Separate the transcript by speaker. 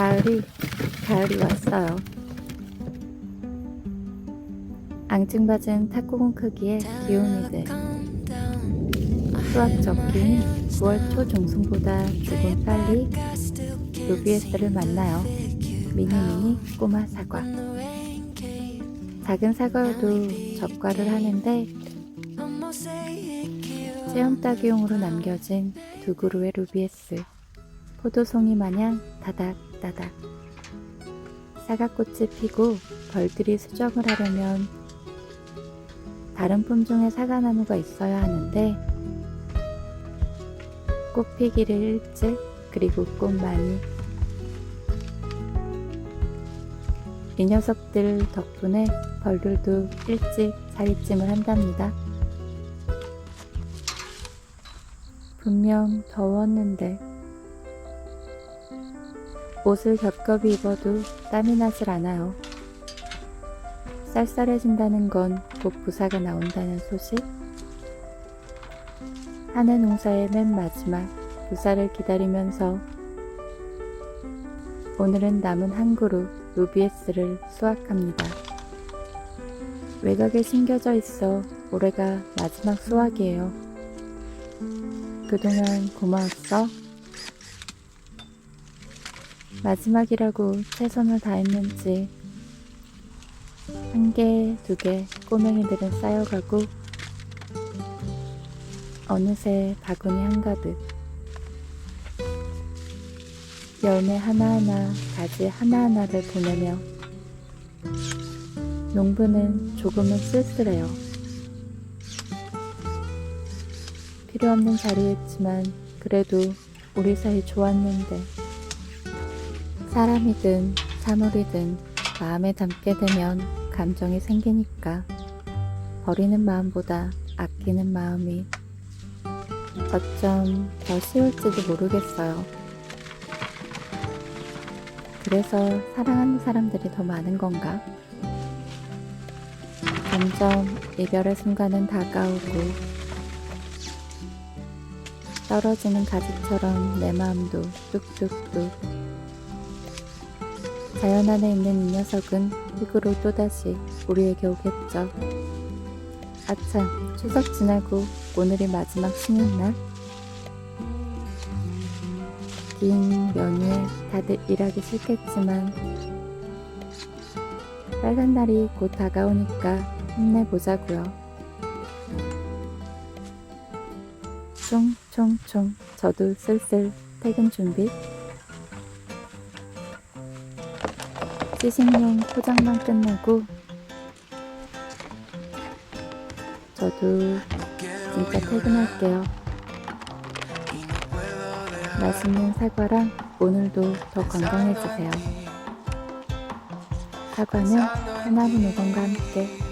Speaker 1: 가을이 가을이 왔어요. 앙증맞은 탁구공 크기의 귀요미들 수학 적기인 9월 초 중순보다 조금 빨리 루비에스를 만나요. 미니미니 꼬마 사과 작은 사과여도 젓과를 하는데 체험 따기용으로 남겨진 두 그루의 루비에스 포도송이 마냥 다닥다닥 사과꽃이 피고 벌들이 수정을 하려면 다른 품종의 사과나무가 있어야 하는데 꽃 피기를 일찍 그리고 꽃 많이 이 녀석들 덕분에 벌들도 일찍 자리찜을 한답니다. 분명 더웠는데 옷을 겹겹이 입어도 땀이 나질 않아요. 쌀쌀해진다는 건 곧 부사가 나온다는 소식? 한해 농사의 맨 마지막 부사를 기다리면서 오늘은 남은 한 그루 루비에스를 수확합니다. 외곽에 심겨져 있어 올해가 마지막 수확이에요. 그동안 고마웠어. 마지막이라고 최선을 다했는지 한 개, 두 개 꼬맹이들은 쌓여가고 어느새 바구니 한가득 열매 하나하나 가지 하나하나를 보내며 농부는 조금은 쓸쓸해요. 필요 없는 자리였지만 그래도 우리 사이 좋았는데 사람이든 사물이든 마음에 담게 되면 감정이 생기니까 버리는 마음보다 아끼는 마음이 어쩜 더 쉬울지도 모르겠어요. 그래서 사랑하는 사람들이 더 많은 건가? 점점 이별의 순간은 다가오고 떨어지는 가지처럼 내 마음도 뚝뚝뚝 자연 안에 있는 이 녀석은 흙으로 또다시 우리에게 오겠죠. 아참, 추석 지나고 오늘이 마지막 쉬는 날. 긴 연휴에 다들 일하기 싫겠지만 빨간 날이 곧 다가오니까 힘내보자고요. 총총총 저도 슬슬 퇴근 준비. 시식용 포장만 끝내고 저도 진짜 퇴근할게요. 맛있는 사과랑 오늘도 더 건강해지세요. 사과는 하나무 노건과 함께